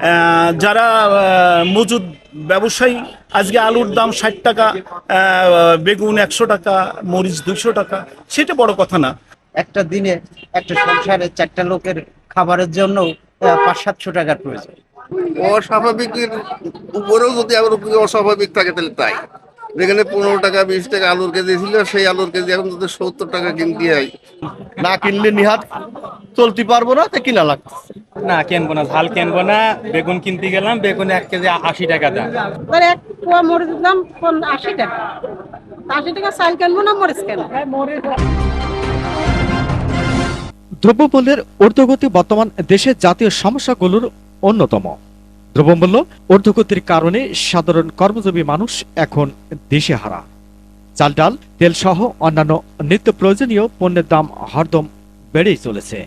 আহ, যারা আহ, মজুদ ব্যবসায়ী আজকে আলুর দাম ষাট টাকা আহ, বেগুন একশো টাকা মরিচ দুশো টাকা সেটা বড় কথা না। একটা দিনে একটা সংসারে চারটা লোকের খাবারের জন্য পাঁচ সাতশো টাকার প্রয়োজন। অস্বাভাবিকের উপরেও যদি আবার অস্বাভাবিক থাকে তাহলে তাই। যেখানে পনেরো টাকা বিশ টাকা আলুর কেজি ছিল সেই আলুর কেজি এখন যদি সত্তর টাকা কিনতে হয়। না কিনলে নিহাত চলতে পারব না তাই কিনা লাগবে? না কিনবো না ঝাল কিনবো না। বেগুন কিনতে গেলাম বেগুন এক কেজি আশি টাকা দাম। এবার এক পোয়া মরিচের দাম আশি টাকা? আশি টাকা চাল কেনবো না মরিচ কেন দ্রব্যমূল্যের ঊর্ধ্বগতি বর্তমান দেশের জাতীয় সমস্যাগুলোর অন্যতম। দ্রব্যমূল্য ঊর্ধ্বগতির কারণে সাধারণ কর্মজীবী মানুষ এখন দিশেহারা। চাল ডাল, তেল সহ অন্যান্য নিত্য প্রয়োজনীয় পণ্যের দাম হরদম বেড়েই চলেছে।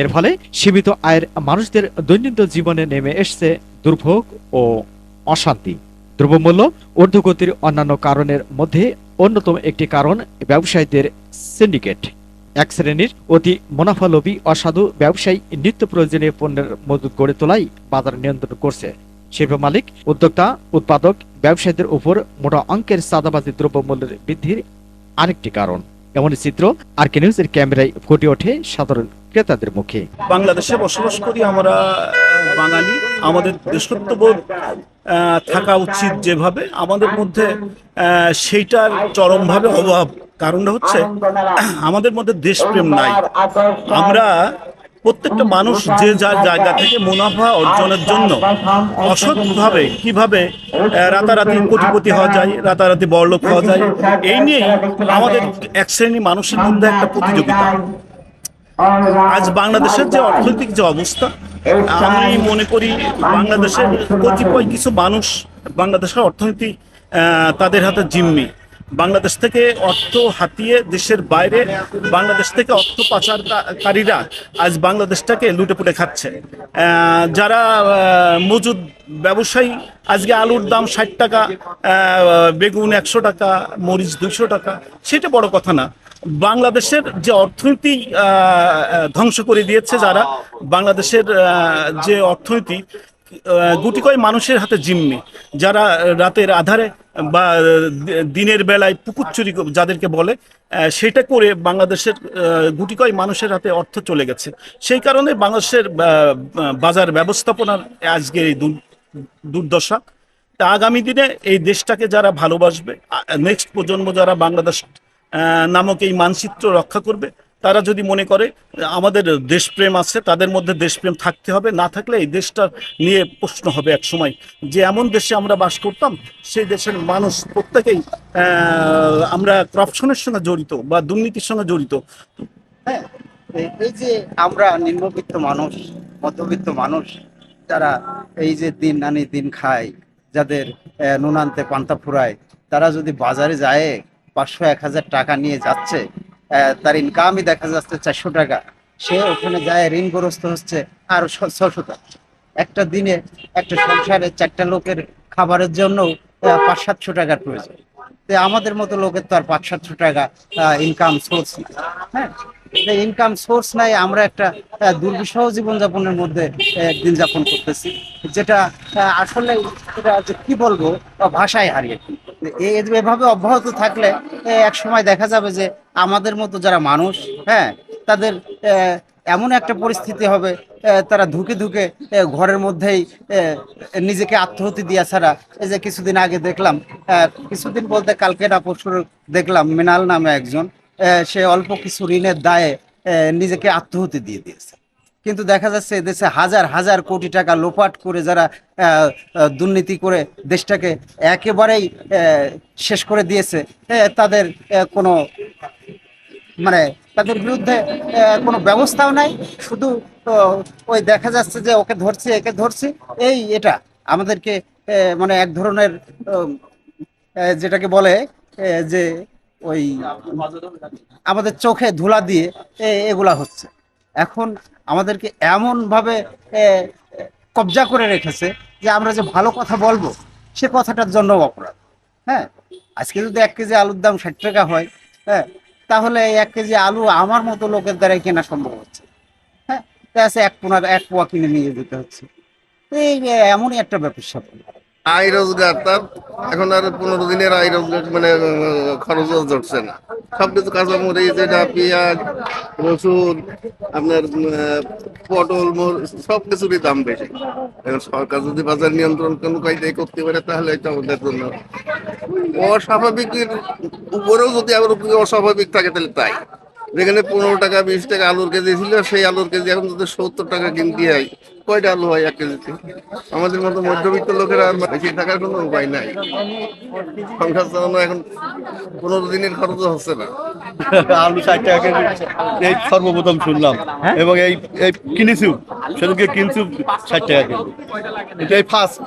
এর ফলে সীমিত আয়ের মানুষদের দৈনন্দিন জীবনে নেমে এসছে দুর্ভোগ ও অশান্তি। দ্রব্যমূল্য ঊর্ধ্বগতির অন্যান্য কারণের মধ্যে অন্যতম একটি কারণ ব্যবসায়ীদের সিন্ডিকেট। এক শ্রেণির অতি মুনাফালোভী, অসাধু ব্যবসায়ী নিত্য প্রয়োজনীয় পণ্যের মজুত গড়ে তোলাই বাজার নিয়ন্ত্রণ করছে। শিল্প মালিক, উদ্যোক্তা, উৎপাদক, ব্যবসায়ীদের উপর মোটা অঙ্কের সাদাবাজি দ্রব্যমূল্যের বৃদ্ধির আরেকটি কারণ। এমনই চিত্র আর কে নিউজের ক্যামেরায় ফুটে ওঠে সাধারণ ক্রেতাদের মুখে। বাংলাদেশে বসবাস করি আমরা বাঙালি। আমাদের দেশত্ববোধ থাকা উচিত যেভাবে। আমাদের মধ্যে সেইটার চরমভাবে অভাব। কারণটা হচ্ছে আমাদের মধ্যে দেশপ্রেম নাই। আমরা প্রত্যেকটা মানুষ যে যার জায়গা থেকে মুনাফা অর্জনের জন্য অসৎভাবে কীভাবে রাতারাতি কোটিপতি হওয়া যায় রাতারাতি বড়লোক হওয়া যায় এই নিয়েই আমাদের এক শ্রেণি মানুষের মধ্যে একটা প্রতিযোগিতা। আজ বাংলাদেশের যে অর্থনৈতিক যে অবস্থা আমি মনে করি বাংলাদেশের কতিপয় কিছু মানুষ বাংলাদেশের অর্থনীতি তাদের হাতে জিম্মি। বাংলাদেশ থেকে অর্থ হাতিয়ে দেশের বাইরে বাংলাদেশ থেকে অর্থ পাচারকারীরা আজ বাংলাদেশটাকে লুটেপুটে খাচ্ছে। যারা মজুদ ব্যবসায়ী, আজকে আলুর দাম ষাট টাকা বেগুন একশো টাকা, মরিচ দুশো টাকা, সেটা বড় কথা না। বাংলাদেশের যে অর্থনীতি ধ্বংস করে দিয়েছে যারা, বাংলাদেশের যে অর্থনীতি গুটি কয় মানুষের হাতে জিম্মি। যারা রাতের আধারে বা দিনের বেলায় পুকুর চুরি যাদেরকে বলে সেটা করে বাংলাদেশের গুটি কয় মানুষের হাতে অর্থ চলে গেছে। সেই কারণে বাংলাদেশের বাজার ব্যবস্থাপনার আজকে এই দুর- দুর্দশা। তা আগামী দিনে এই দেশটাকে যারা ভালোবাসবে নেক্সট প্রজন্ম যারা বাংলাদেশ নামক এই মানচিত্র রক্ষা করবে তারা যদি মনে করে আমাদের দেশপ্রেম আছে তাদের মধ্যে দেশপ্রেম থাকতে হবে না থাকলে এই দেশটা নিয়ে প্রশ্ন হবে এক সময় যে এমন দেশে আমরা বাস করতাম সেই দেশের মানুষ প্রত্যেকেই আমরা করাপশনের সঙ্গে জড়িত বা দুর্নীতির সঙ্গে জড়িত। হ্যাঁ এই- যে আমরা নিম্নবিত্ত মানুষ মধ্যবিত্ত মানুষ যারা এই যে দিন আনি দিন খায় যাদের আহ, নুন আনতে পান্তা ফুরায় তারা যদি বাজারে যায় পাঁচশো এক হাজার টাকা নিয়ে যাচ্ছে তার ইনকামই দেখা যাচ্ছে চারশো টাকা। সে ওখানে যায়, ঋণগ্রস্ত হচ্ছে আর ছশো টাকা। একটা দিনে একটা সংসারে চারটা লোকের খাবারের জন্য পাঁচ সাতশো টাকার প্রয়োজন। আমাদের মতো লোকের তো আর পাঁচ সাতশো টাকা ইনকাম সোর্স হ্যাঁ? ইনকাম সোর্স নাই, আমরা একটা দুর্বিষহ জীবনযাপনের মধ্যে দিন যাপন করতেছি। যেটা আসলে কি বলব ভাষায় হারিয়ে এভাবে অব্যাহত থাকলে এক সময় দেখা যাবে যে আমাদের মতো যারা মানুষ হ্যাঁ তাদের এমন একটা পরিস্থিতি হবে তারা ধুকে ধুকে ঘরের মধ্যেই নিজেকে আত্মহতি দিয়া ছাড়া এই যে কিছুদিন আগে দেখলাম কিছুদিন বলতে কালকে না পরশু দেখলাম, মিনাল নামে একজন সে অল্প কিছু ঋণের দায়ে নিজেকে আত্মহতি দিয়ে দিয়েছে। কিন্তু দেখা যাচ্ছে দেশে হাজার হাজার কোটি টাকা লোপাট করে যারা দুর্নীতি করে দেশটাকে একেবারেই শেষ করে দিয়েছে তাদের কোনো মানে তাদের বিরুদ্ধে কোনো ব্যবস্থাও নাই। শুধু ওই দেখা যাচ্ছে যে ওকে ধরছি, একে ধরছি, এই এটা। আমাদেরকে মানে এক ধরনের যেটাকে বলে যে ওই আমাদের চোখে ধুলা দিয়ে এগুলা হচ্ছে। এখন আমাদেরকে এমন ভাবে কবজা করে রেখেছে যে আমরা যে ভালো কথা বলব সে কথাটার জন্য অপরাধ। হ্যাঁ? আজকে যদি এক কেজি আলুর দাম ষাট টাকা হয় হ্যাঁ? তাহলে এক কেজি আলু আমার মতো লোকের দ্বারাই কেনা সম্ভব হচ্ছে। হ্যাঁ? তা আছে এক পোনা এক পোয়া কিনে নিয়ে যেতে হচ্ছে। এই এমনই একটা ব্যবসা আয় রোজগার, তার এখন আর পনেরো দিনের আয় রোজগার মানে খরচ ধরছে না। সবকিছু কাঁচামরিচ এটা পেঁয়াজ, রসুন, আপনার পটল সব কিছুরই দাম বেশি। এখন সরকার যদি বাজার নিয়ন্ত্রণ কোনো কায়দায় করতে পারে, তাহলে এটা আমাদের জন্য অস্বাভাবিকের উপরেও যদি আবার অস্বাভাবিক থাকে, তাহলে তাই। যেখানে পনেরো টাকা বিশ টাকা আলুর কেজি ছিল সেই আলুর কেজি এখন যদি সত্তর টাকা কিনতে হয় কয়টা আলু হয় এক কেজিতে? আমাদের মতো মধ্যবিত্ত লোকেরা আর বেশি থাকার কোনো উপায় নাই। সংসার চালানো এখন পনেরো দিনের খরচ হচ্ছে না। আলু ষাট টাকা কেজি এই সর্বপ্রথম শুনলাম। এবং এই এই কিনেছি সেদিনকে কিনছি ষাট টাকা কেজি। এটাই ফার্স্ট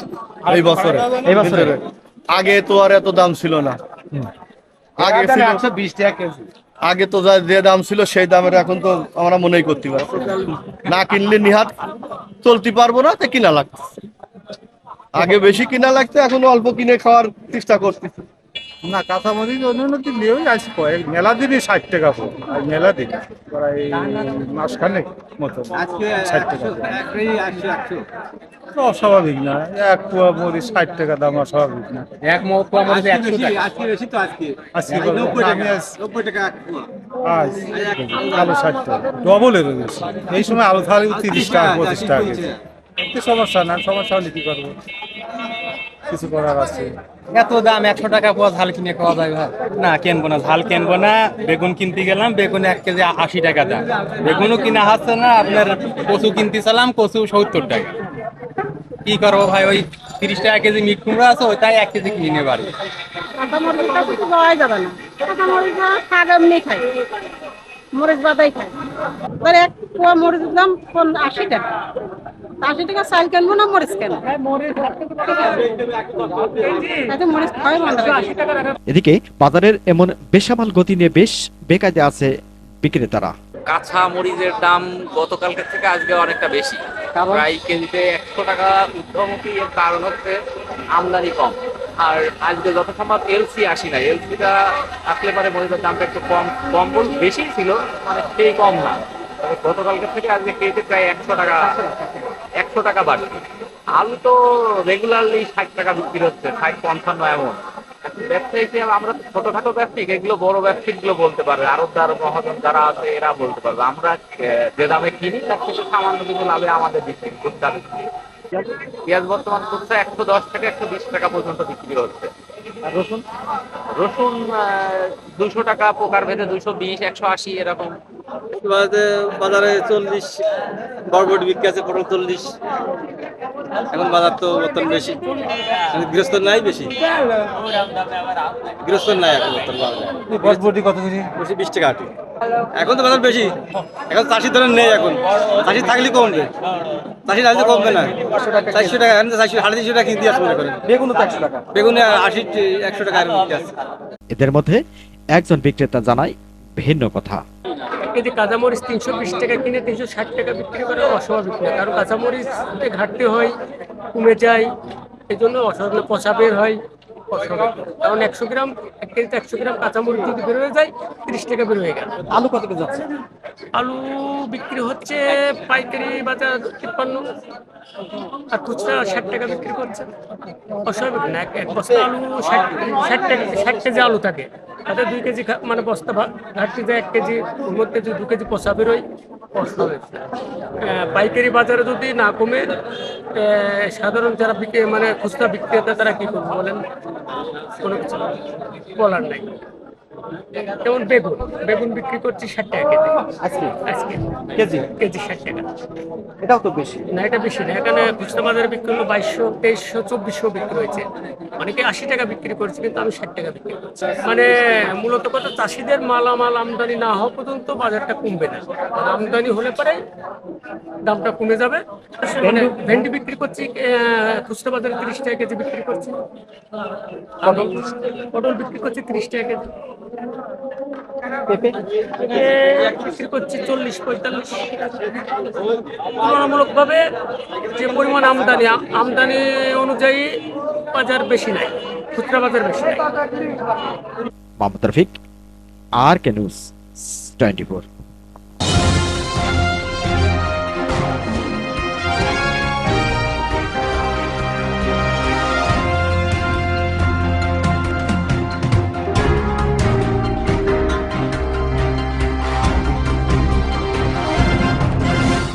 এই বছরে এই বছরে? আগে তো আর এত দাম ছিল না। আগে ছিল আগে তো যা যে দাম ছিল সেই দামের এখন তো আমরা মনেই করতে পারছি না। কিনলে নিহাত চলতে পারব না, তো কিনা লাগছে আগে বেশি কিনা লাগতো, এখন অল্প কিনে খাওয়ার চেষ্টা করতেছি না কাঁচামরিচ অন্যান্য দিন দিয়েই আসি কয়েক মেলা দিনই ষাট টাকা পড়ে আর মেলা দিন। প্রায় মাসখানেক মতো। ষাট টাকা অস্বাভাবিক না। এক পোয়া মরিচ ষাট টাকা দাম অস্বাভাবিক না। এক মৌকুয়া আমাদের একশো টাকা। আজকে আমি আজ আজ আলু ষাট টাকা। ডবলের বেশি। এই সময় আলু থালি তিরিশ টাকা পঁচিশ টাকা সমস্যা না সমস্যা হলে কি করব? কিছু করার আছে। এত দাম একশো টাকা পোয়া ঝাল কিনে খাওয়া যায় ভাই। না কিনবো না ঝাল কিনবো না। বেগুন কিনতে গেলাম বেগুন এক কেজি আশি টাকা দাম। বেগুনও কিনা হচ্ছে না আপনার কচু কিনতে চালাম কচু সত্তর টাকা। কি করব ভাই ওই তিরিশ টাকা কেজি মিট কুমড়া আছে ওইটাই এক কেজি কিনে পারি কাঁচা মরিচটা কিছু পাওয়াই যাবে না কাঁচা মরিচ শাক খাই মরিচ বাদাই খাই এক পোয়া মরিচের দাম আশি টাকা। আশি টাকা চাল কেনবো না মরিচ কেন তাতে মরিচ খাওয়াই ভালো লাগে। এদিকে বাজারের এমন বেসামাল গতি নিয়ে বেশ বেকায়দে আছে বিক্রেতারা। কাঁচা মরিচের দাম গতকালকের থেকে আজকে অনেকটা বেশি। প্রায় কেজিতে একশো টাকা ঊর্ধ্বমুখী এর কারণ হচ্ছে আমদানি কম। আর আজকে যত সম্ভব এলসি আসি না এলসিটা আসলে পরে মরিচের দামটা একটু কম কম বেশি ছিল মানে সেই কম না। গতকালকের থেকে আজকে কেজিতে প্রায় একশো টাকা একশো টাকা বাড়ছে আলু তো রেগুলারলি ষাট টাকা বিক্রি হচ্ছে, ষাট পঞ্চান্ন এমন। ব্যবসায়ী হিসেবে আমরা তো ছোটখাটো ব্যবসায়িক এগুলো বড় ব্যবসায়িকগুলো বলতে পারবে। আরবদার, মহাজন যারা আছে, এরা বলতে পারবে। আমরা যে দামে কিনি, তার থেকে সামান্য কিছু লাভে আমাদের বিক্রি করতে হবে পেঁয়াজ বর্তমান করছে একশো দশ থেকে একশো বিশ টাকা পর্যন্ত বিক্রি হচ্ছে। রসুন? রসুন দুশো টাকা পোকার ভেদে দুশো বিশ একশো আশি এরকম। বাজারে চল্লিশ বরবটি বিক্রি আছে পটল চল্লিশ। এখন বাজার তো বর্তমান বেশি। গৃহস্থ নাই বেশি। গৃহস্থ নাই এখন বর্তমান বসবটি কত কেজি বেশি বিশ টাকা আটি। এখন তো বাজার বেশি। এখন চাষির ধরেন নেই এখন। চাষি থাকলে কমবে। চাষি না কমবে না। চারশো টাকা এখন চারশো সাড়ে তিনশো টাকা কিনতে আসবে করেন। বেগুন তো একশো টাকা। বেগুন আশি একশো টাকা আছে এদের মধ্যে একজন বিক্রেতা জানায় ভিন্ন কথা। কেজি কাঁচামরিচ তিনশো বিশ টাকা কিনে তিনশো ষাট টাকা বিক্রি করে অস্বাভাবিক না কারণ কাঁচামরিচে ঘাটতি হয়, কমে যায় এই জন্য অস্বাভাবিক পচা বের হয়। অস্বাভাবিক কারণ একশো গ্রাম এক কেজিতে একশো গ্রাম কাঁচামরিচ যদি বের হয়ে যায় তিরিশ টাকা বের হয়ে গেল। আলু কত করে যাচ্ছে আলু বিক্রি হচ্ছে পাইকারি বাজার তিপ্পান্ন আর খুচরা ষাট টাকা বিক্রি করছে। অস্বাভাবিক না এক- বস্তা আলু ষাট ষাট টাকা ষাট কেজি আলু থাকে। তাতে দুই কেজি মানে বস্তা ঘাটতি যায় এক কেজি ওর মধ্যে দু কেজি পচা বেরোয় অস্বাভাবিক রয়েছে আহ, পাইকারি বাজারে যদি না কমে সাধারণ যারা মানে খুচরা বিক্রেতা তারা কি করবে বলেন? কোনো কিছু বলার নাই। যেমন বেগুন? বেগুন বিক্রি করছি ষাট টাকা কেজি। আজকে? আজকে। কেজি? কেজি ষাট টাকা। এটাও তো বেশি। না এটা বেশি না। এখানে খুচরা বাজারে বিক্রি হলো বাইশশো তেইশশো চব্বিশশো বিক্রি হয়েছে। অনেকে আশি টাকা বিক্রি করছে কিন্তু আমি ষাট টাকা বিক্রি করছি। মানে মূলত কথা চাষিদের মালামাল আমদানি না হওয়া পর্যন্ত বাজারটা কমবে না। আমদানি হলে পরে দামটা কমে যাবে। মানে ভেন্ডি? বিক্রি করছি খুচরা বাজারে তিরিশ টাকা কেজি বিক্রি করছি। পটল? পটল বিক্রি করছি তিরিশ টাকা কেজি। বিক্রি করছে চল্লিশ, পঁয়তাল্লিশ। তুলনামূলকভাবে যে পরিমাণ আমদানি আমদানি অনুযায়ী বাজার বেশি নাই, খুচরা বাজার বেশি নাই। Mohammad Rafiq R K news twenty four.